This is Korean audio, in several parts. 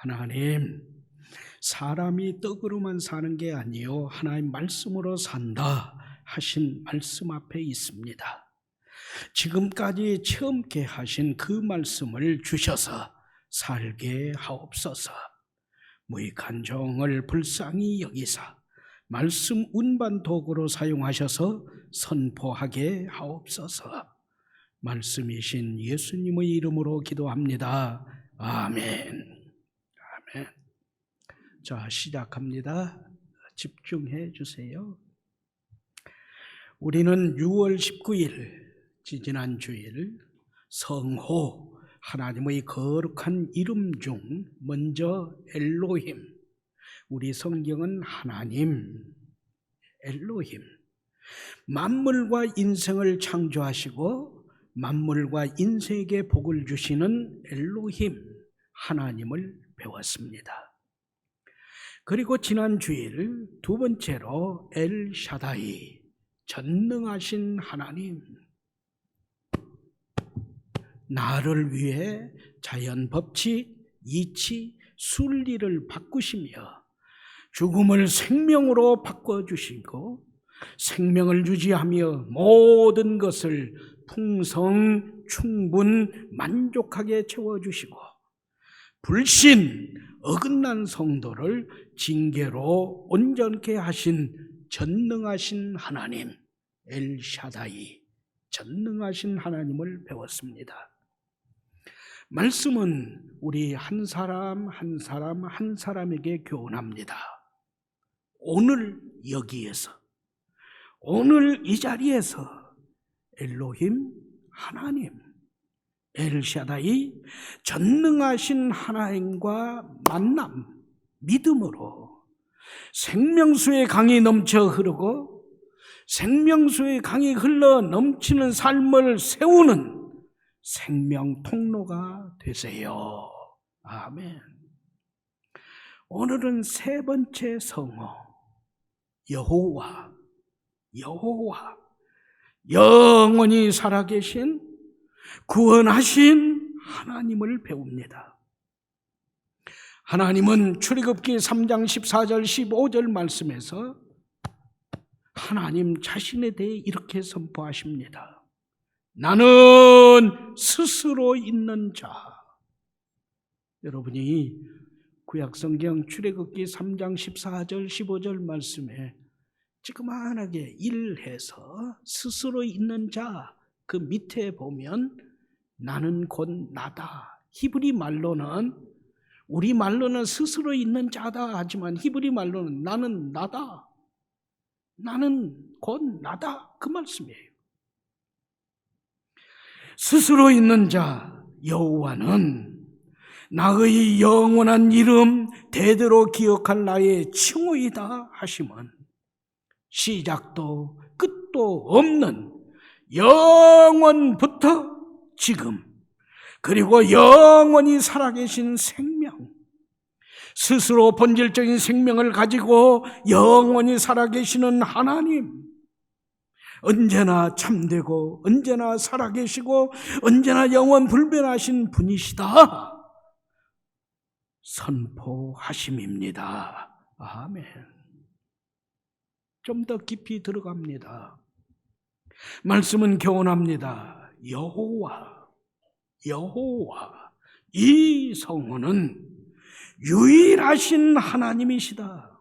하나님, 사람이 떡으로만 사는 게 아니요 하나님 말씀으로 산다 하신 말씀 앞에 있습니다. 지금까지 체험케 하신 그 말씀을 주셔서 살게 하옵소서. 무익한 종을 불쌍히 여기사 말씀 운반 도구로 사용하셔서 선포하게 하옵소서. 말씀이신 예수님의 이름으로 기도합니다. 아멘. 아멘. 자, 시작합니다. 집중해 주세요. 우리는 6월 19일, 지지난 주일, 성호, 하나님의 거룩한 이름 중 먼저 엘로힘, 우리 성경은 하나님, 엘로힘, 만물과 인생을 창조하시고 만물과 인생에게 복을 주시는 엘로힘, 하나님을 배웠습니다. 그리고 지난 주일 두 번째로 엘 샤다이, 전능하신 하나님, 나를 위해 자연 법칙, 이치, 순리를 바꾸시며 죽음을 생명으로 바꿔 주시고 생명을 유지하며 모든 것을 풍성, 충분, 만족하게 채워 주시고 불신, 어긋난 성도를 징계로 온전케 하신 전능하신 하나님, 엘샤다이, 전능하신 하나님을 배웠습니다. 말씀은 우리 한 사람 한 사람 한 사람에게 교훈합니다. 오늘 여기에서 오늘 이 자리에서 엘로힘 하나님 엘샤다이 전능하신 하나님과 만남 믿음으로 생명수의 강이 넘쳐 흐르고 생명수의 강이 흘러 넘치는 삶을 세우는 생명 통로가 되세요. 아멘. 오늘은 세 번째 성어 여호와 여호와 영원히 살아계신 구원하신 하나님을 배웁니다. 하나님은 출애굽기 3장 14절 15절 말씀에서 하나님 자신에 대해 이렇게 선포하십니다. 나는 스스로 있는 자. 여러분이 구약성경 출애굽기 3장 14절 15절 말씀에 지그만하게 일해서 스스로 있는 자 그 밑에 보면 나는 곧 나다. 히브리 말로는 우리 말로는 스스로 있는 자다 하지만 히브리 말로는 나는 나다. 나는 곧 나다. 그 말씀이에요. 스스로 있는 자 여호와는 나의 영원한 이름 대대로 기억할 나의 칭호이다 하시면 시작도 끝도 없는 영원부터 지금 그리고 영원히 살아계신 생명 스스로 본질적인 생명을 가지고 영원히 살아계시는 하나님 언제나 참되고 언제나 살아계시고 언제나 영원 불변하신 분이시다. 선포하심입니다. 아멘. 좀 더 깊이 들어갑니다. 말씀은 교훈합니다. 여호와, 여호와, 이 성호는 유일하신 하나님이시다.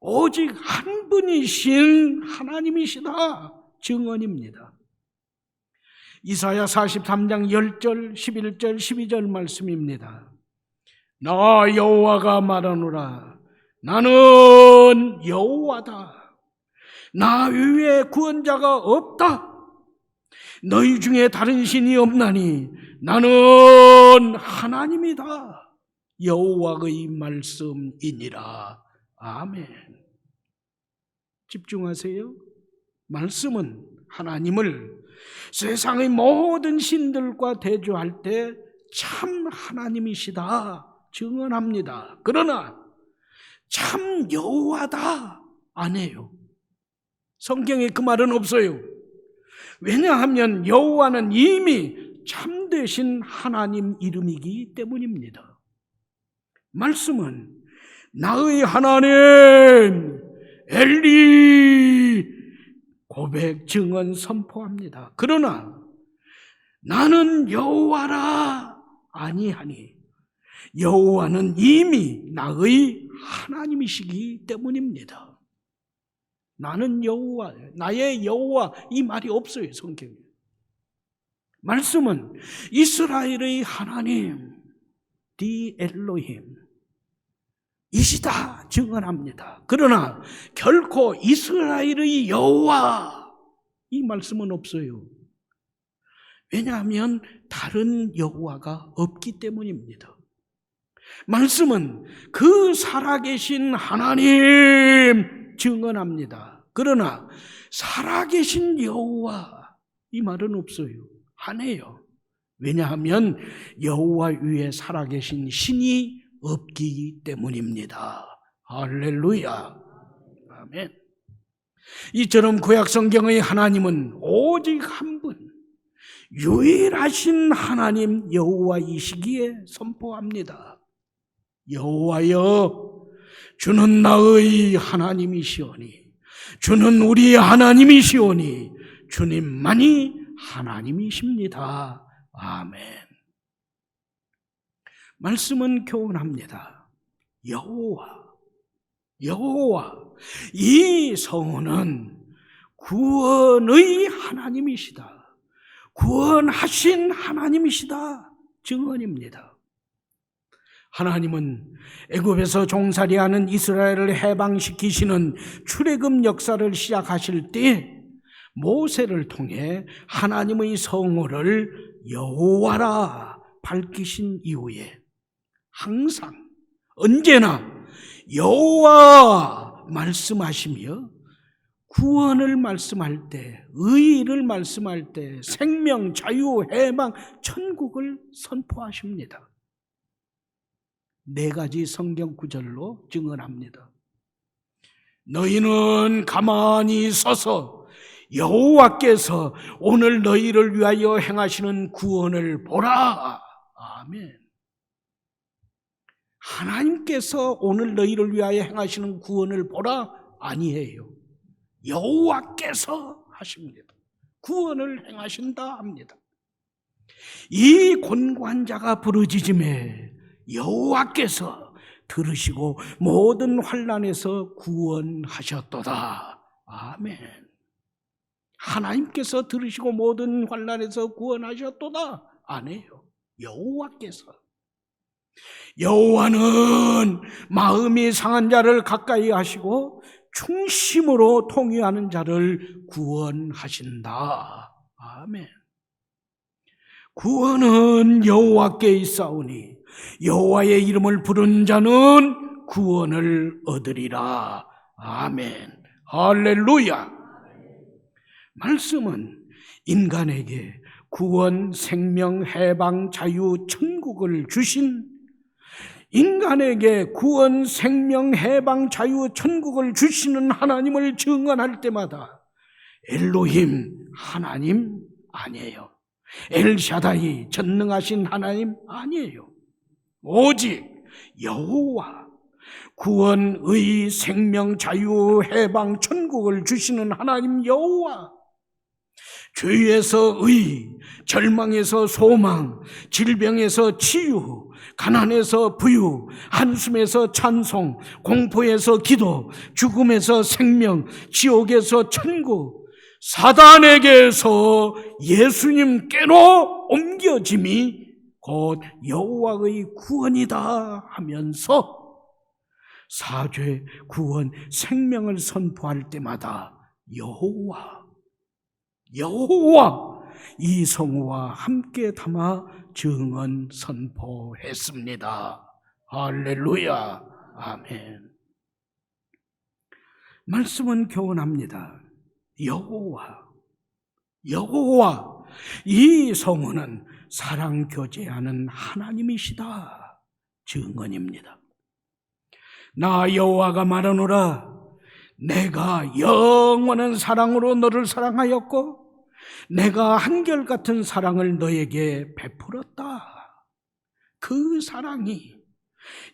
오직 한 분이신 하나님이시다. 증언입니다. 이사야 43장 10절, 11절, 12절 말씀입니다. 나 여호와가 말하노라. 나는 여호와다. 나 위에 구원자가 없다. 너희 중에 다른 신이 없나니 나는 하나님이다. 여호와의 말씀이니라. 아멘. 집중하세요. 말씀은 하나님을 세상의 모든 신들과 대조할 때 참 하나님이시다 증언합니다. 그러나 참 여호와다 안 해요. 성경에 그 말은 없어요. 왜냐하면 여호와는 이미 참되신 하나님 이름이기 때문입니다. 말씀은 나의 하나님 엘리 고백 증언 선포합니다. 그러나 나는 여호와라 아니하니 여호와는 이미 나의 하나님이시기 때문입니다. 나는 여호와, 나의 여호와 이 말이 없어요 성경에. 말씀은 이스라엘의 하나님, 디 엘로힘 이시다 증언합니다. 그러나 결코 이스라엘의 여호와 이 말씀은 없어요. 왜냐하면 다른 여호와가 없기 때문입니다. 말씀은 그 살아계신 하나님 증언합니다. 그러나 살아계신 여호와 이 말은 없어요. 안 해요. 왜냐하면 여호와 위에 살아계신 신이 없기 때문입니다. 할렐루야. 아멘. 이처럼 구약 성경의 하나님은 오직 한 분, 유일하신 하나님 여호와이시기에 선포합니다. 여호와여, 주는 나의 하나님이시오니, 주는 우리의 하나님이시오니, 주님만이 하나님이십니다. 아멘. 말씀은 교훈합니다. 여호와, 여호와, 이 성호는 구원의 하나님이시다. 구원하신 하나님이시다. 증언입니다. 하나님은 애굽에서 종살이하는 이스라엘을 해방시키시는 출애굽 역사를 시작하실 때 모세를 통해 하나님의 성호를 여호와라 밝히신 이후에 항상 언제나 여호와 말씀하시며 구원을 말씀할 때, 의를 말씀할 때, 생명, 자유, 해방, 천국을 선포하십니다. 네 가지 성경 구절로 증언합니다. 너희는 가만히 서서 여호와께서 오늘 너희를 위하여 행하시는 구원을 보라. 아멘. 하나님께서 오늘 너희를 위하여 행하시는 구원을 보라 아니에요. 여호와께서 하십니다. 구원을 행하신다 합니다. 이 곤관자가 부르짖음에 여호와께서 들으시고 모든 환란에서 구원하셨도다. 아멘. 하나님께서 들으시고 모든 환란에서 구원하셨도다. 아니에요. 여호와께서 여호와는 마음이 상한 자를 가까이 하시고 충심으로 통회하는 자를 구원하신다. 아멘. 구원은 여호와께 있사오니 여호와의 이름을 부른 자는 구원을 얻으리라. 아멘. 할렐루야. 말씀은 인간에게 구원, 생명, 해방, 자유, 천국을 주신 인간에게 구원, 생명, 해방, 자유, 천국을 주시는 하나님을 증언할 때마다 엘로힘 하나님 아니에요. 엘샤다이 전능하신 하나님 아니에요. 오직 여호와 구원, 의, 생명, 자유, 해방, 천국을 주시는 하나님 여호와. 죄에서 의, 절망에서 소망, 질병에서 치유, 가난에서 부유, 한숨에서 찬송, 공포에서 기도, 죽음에서 생명, 지옥에서 천국, 사단에게서 예수님께로 옮겨짐이 곧 여호와의 구원이다 하면서 사죄, 구원, 생명을 선포할 때마다 여호와 여호와 이 성우와 함께 담아 증언 선포했습니다. 할렐루야. 아멘. 말씀은 교훈합니다. 여호와 여호와 이 성우는 사랑 교제하는 하나님이시다. 증언입니다. 나 여호와가 말하노라 내가 영원한 사랑으로 너를 사랑하였고 내가 한결같은 사랑을 너에게 베풀었다. 그 사랑이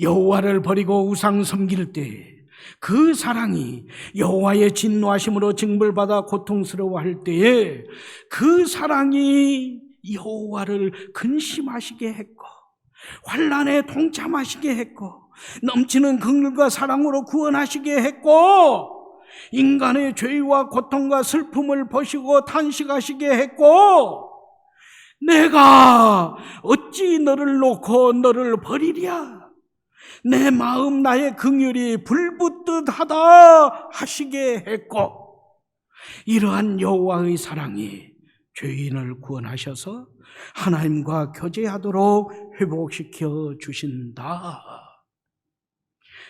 여호와를 버리고 우상 섬길 때 그 사랑이 여호와의 진노하심으로 징벌받아 고통스러워할 때에 그 사랑이 여호와를 근심하시게 했고 환란에 동참하시게 했고 넘치는 긍휼과 사랑으로 구원하시게 했고 인간의 죄와 고통과 슬픔을 보시고 탄식하시게 했고 내가 어찌 너를 놓고 너를 버리랴 내 마음 나의 긍휼이 불붙듯 하다 하시게 했고 이러한 여호와의 사랑이 죄인을 구원하셔서 하나님과 교제하도록 회복시켜 주신다.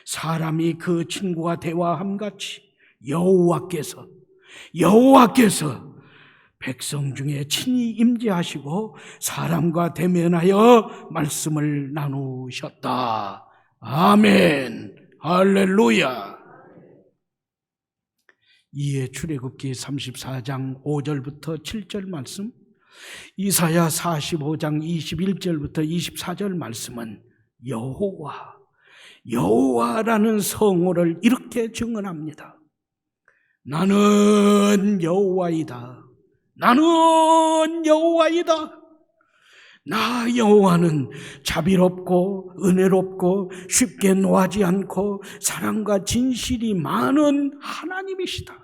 사람이 그 친구와 대화함 같이 여호와께서 여호와께서 백성 중에 친히 임재하시고 사람과 대면하여 말씀을 나누셨다. 아멘. 할렐루야. 이에 출애굽기 34장 5절부터 7절 말씀, 이사야 45장 21절부터 24절 말씀은 여호와, 여호와라는 성호를 이렇게 증언합니다. 나는 여호와이다. 나는 여호와이다. 나 여호와는 자비롭고 은혜롭고 쉽게 노하지 않고 사랑과 진실이 많은 하나님이시다.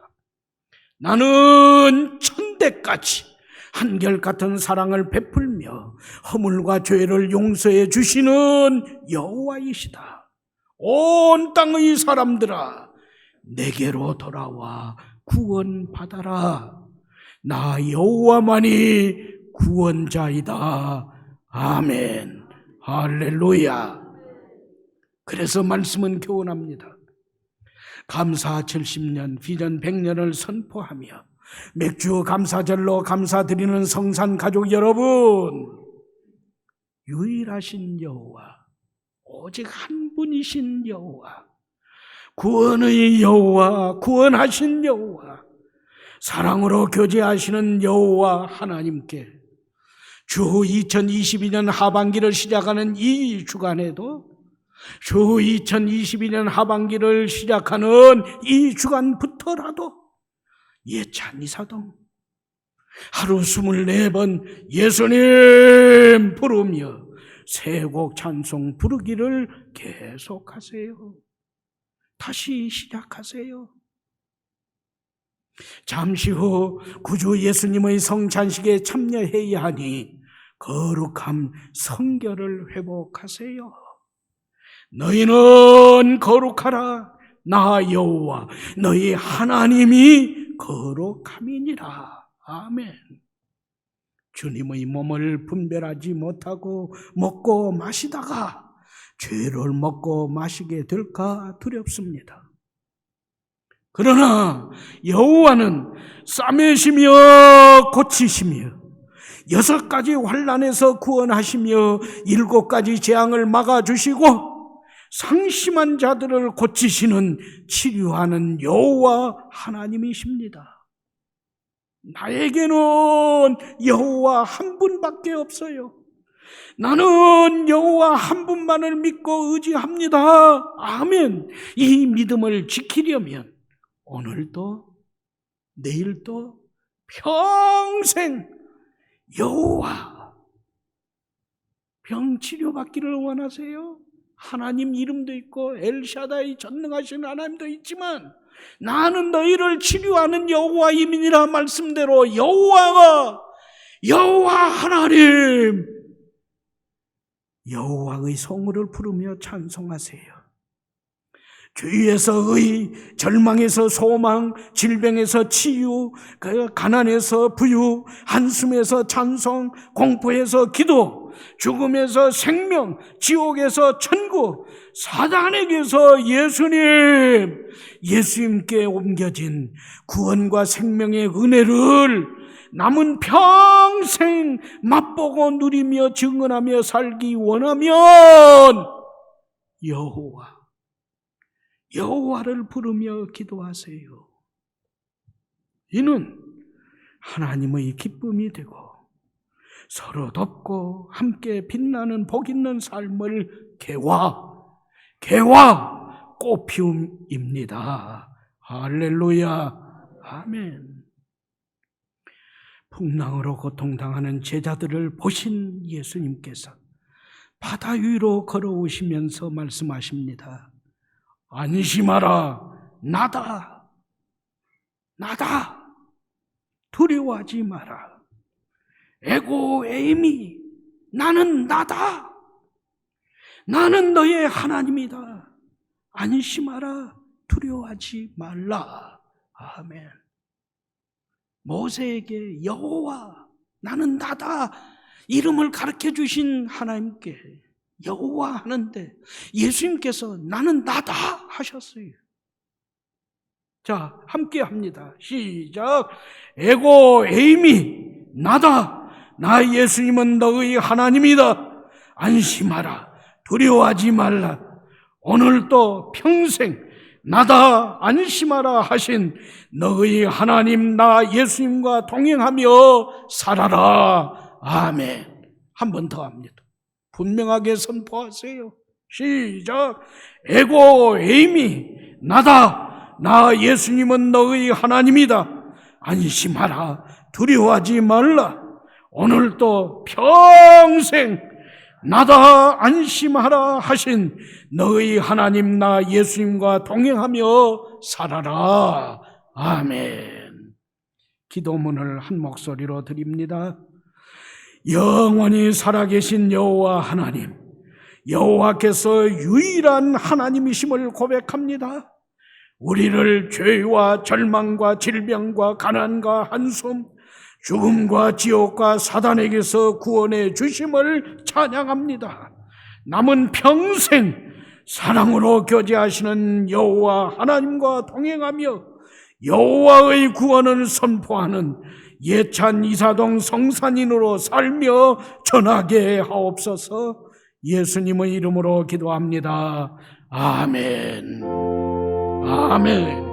나는 천대까지 한결같은 사랑을 베풀며 허물과 죄를 용서해 주시는 여호와이시다. 온 땅의 사람들아 내게로 돌아와 구원받아라. 나 여호와만이 구원자이다. 아멘. 할렐루야. 그래서 말씀은 교훈합니다. 감사 70년, 비전 100년을 선포하며 맥주 감사절로 감사드리는 성산 가족 여러분, 유일하신 여호와, 오직 한 분이신 여호와, 구원의 여호와, 구원하신 여호와, 사랑으로 교제하시는 여호와 하나님께 주 2022년 하반기를 시작하는 이 주간에도 주 2022년 하반기를 시작하는 이 주간부터라도 예찬 이 사동 하루 24번 예수님 부르며 세곡 찬송 부르기를 계속하세요. 다시 시작하세요. 잠시 후 구주 예수님의 성찬식에 참여해야 하니 거룩함 성결을 회복하세요. 너희는 거룩하라. 나 여호와 너희 하나님이 거룩함이니라. 아멘. 주님의 몸을 분별하지 못하고 먹고 마시다가 죄를 먹고 마시게 될까 두렵습니다. 그러나 여호와는 싸매시며 고치시며 여섯 가지 환란에서 구원하시며 일곱 가지 재앙을 막아주시고 상심한 자들을 고치시는 치료하는 여호와 하나님이십니다. 나에게는 여호와 한 분밖에 없어요. 나는 여호와 한 분만을 믿고 의지합니다. 아멘. 이 믿음을 지키려면 오늘도 내일도 평생 여호와 병 치료 받기를 원하세요? 하나님 이름도 있고 엘샤다이 전능하신 하나님도 있지만 나는 너희를 치료하는 여호와임이니라 말씀대로 여호와가 여호와 하나님 여호와의 성우를 부르며 찬송하세요. 주위에서 의, 절망에서 소망, 질병에서 치유, 그 가난에서 부유, 한숨에서 찬송, 공포에서 기도, 죽음에서 생명, 지옥에서 천국, 사단에게서 예수님, 예수님께 옮겨진 구원과 생명의 은혜를 남은 평생 맛보고 누리며 증언하며 살기 원하면 여호와 여호와를 부르며 기도하세요. 이는 하나님의 기쁨이 되고 서로 돕고 함께 빛나는 복 있는 삶을 개화 개와 꽃피움입니다. 할렐루야. 아멘. 풍랑으로 고통당하는 제자들을 보신 예수님께서 바다 위로 걸어오시면서 말씀하십니다. 안심하라, 나다, 나다, 두려워하지 마라. 에고 에임이 나는 나다. 나는 너의 하나님이다. 안심하라, 두려워하지 말라. 아멘. 모세에게 여호와 나는 나다 이름을 가르쳐 주신 하나님께 여호와 하는데 예수님께서 나는 나다 하셨어요. 자, 함께 합니다. 시작. 에고 에임이 나다. 나 예수님은 너의 하나님이다. 안심하라. 두려워하지 말라. 오늘도 평생 나다 안심하라 하신 너의 하나님 나 예수님과 동행하며 살아라. 아멘. 한 번 더 합니다. 분명하게 선포하세요. 시작. 에고 에임이 나다. 나 예수님은 너의 하나님이다. 안심하라. 두려워하지 말라. 오늘도 평생 나다 안심하라 하신 너의 하나님 나 예수님과 동행하며 살아라. 아멘. 기도문을 한 목소리로 드립니다. 영원히 살아계신 여호와 하나님, 여호와께서 유일한 하나님이심을 고백합니다. 우리를 죄와 절망과 질병과 가난과 한숨, 죽음과 지옥과 사단에게서 구원해 주심을 찬양합니다. 남은 평생 사랑으로 교제하시는 여호와 하나님과 동행하며 여호와의 구원을 선포하는 예찬 이사동 성산인으로 살며 전하게 하옵소서 예수님의 이름으로 기도합니다. 아멘. 아멘.